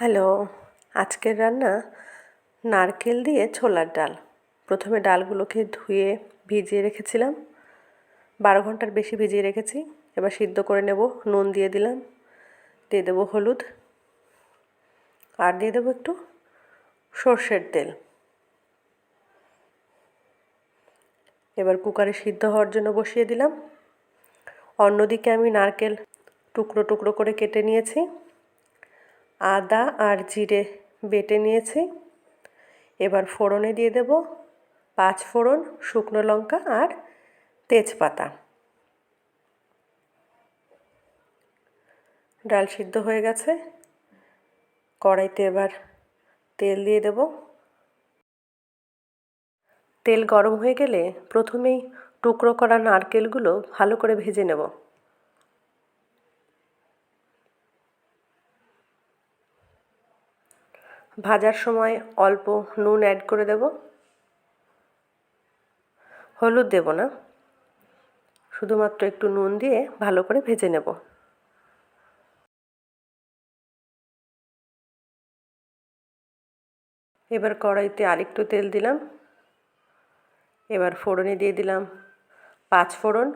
Hello, আজকের রান্না নারকেল দিয়ে ছোলার ডাল। প্রথমে ডালগুলোকে ধুয়ে ভিজিয়ে রেখেছিলাম। বারো ঘণ্টার বেশি ভিজিয়ে রেখেছি। এবার সিদ্ধ করে নেব, নুন দিয়ে দিলাম, দিয়ে দেবো হলুদ, আর দিয়ে দেবো একটু সর্ষের তেল। এবার কুকারে সিদ্ধ হওয়ার জন্য বসিয়ে দিলাম। অন্যদিকে আমি নারকেল টুকরো টুকরো করে কেটে নিয়েছি। আদা আর জিরে বেটে নিয়েছি। এবার ফোড়নে দিয়ে দেব পাঁচ ফোড়ন শুকনো লঙ্কা আর তেজপাতা। ডাল সিদ্ধ হয়ে গেছে। কড়াইতে এবার তেল দিয়ে দেব। তেল গরম হয়ে গেলে প্রথমেই টুকরো করা নারকেলগুলো ভালো করে ভেজে নেব। ভাজার সময় অল্প নুন অ্যাড করে দেব। হলুদ দেব না। শুধুমাত্র একটু নুন দিয়ে ভালো করে ভেজে নেব। এবার কড়াইতে আরেকটু তেল দিলাম। এবার ফোড়নে দিয়ে দিলাম পাঁচ ফোড়ন,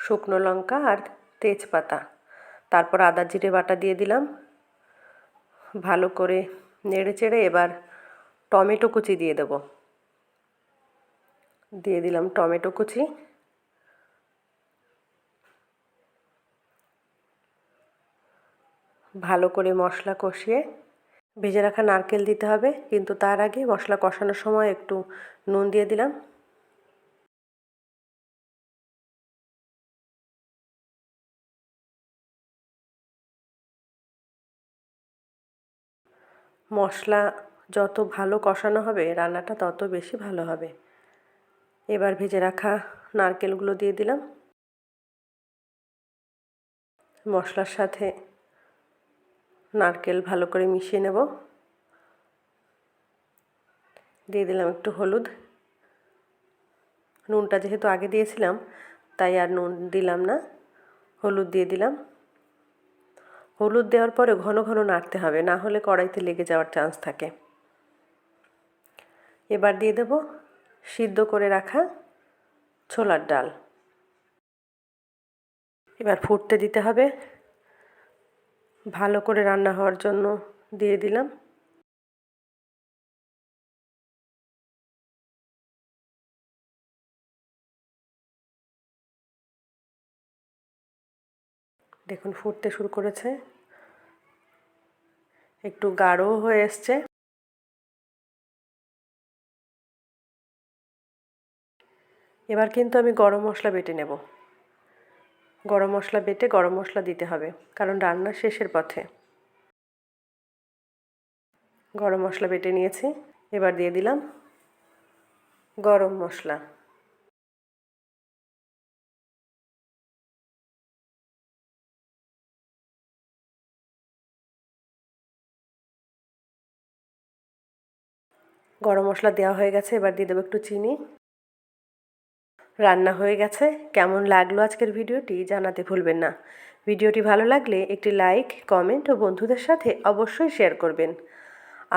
শুকনো লঙ্কা আর তেজপাতা। তারপর আদা, জিরে বাটা দিয়ে দিলাম। ভালো করে নেড়ে চেড়ে এবার টমেটো কুচি দিয়ে দেব। দিয়ে দিলাম টমেটো কুচি। ভালো করে মশলা কষিয়ে ভেজে রাখা নারকেল দিতে হবে, কিন্তু তার আগে মশলা কষানোর সময় একটু নুন দিয়ে দিলাম। মশলা যত ভালো কষানো হবে, রান্নাটা তত বেশি ভালো হবে। এবার ভেজে রাখা নারকেলগুলো দিয়ে দিলাম। মশলার সাথে নারকেল ভালো করে মিশিয়ে নেব। দিয়ে দিলাম একটু হলুদ। নুনটা যেহেতু আগে দিয়েছিলাম, তাই আর নুন দিলাম না। হলুদ দিয়ে দিলাম। হলুদ দেওয়ার পরে ঘন ঘন নাড়তে হবে, না হলে কড়াইতে লেগে যাওয়ার চান্স থাকে। এবার দিয়ে দেব সিদ্ধ করে রাখা ছোলার ডাল। এবার ফুটতে দিতে হবে। ভালো করে রান্না হওয়ার জন্য দিয়ে দিলাম। দেখুন, ফুটতে শুরু করেছে। একটু গাঢ় হয়ে এসছে। এবার কিন্তু আমি গরম মশলা বেটে নেব। গরম মশলা বেটে গরম মশলা দিতে হবে, কারণ রান্না শেষের পথে। গরম মশলা বেটে নিয়েছি। এবার দিয়ে দিলাম গরম মশলা। গরম মশলা দেওয়া হয়ে গেছে, এবার দিয়ে দেবো একটু চিনি। রান্না হয়ে গেছে, কেমন লাগল আজকের ভিডিওটি জানাতে ভুলবেন না। ভিডিওটি ভালো লাগলে একটি লাইক, কমেন্ট ও বন্ধুদের সাথে অবশ্যই শেয়ার করবেন।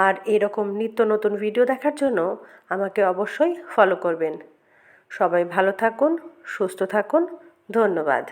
আর এরকম নিত্য নতুন ভিডিও দেখার জন্য আমাকে অবশ্যই ফলো করবেন। সবাই ভালো থাকুন, সুস্থ থাকুন, ধন্যবাদ।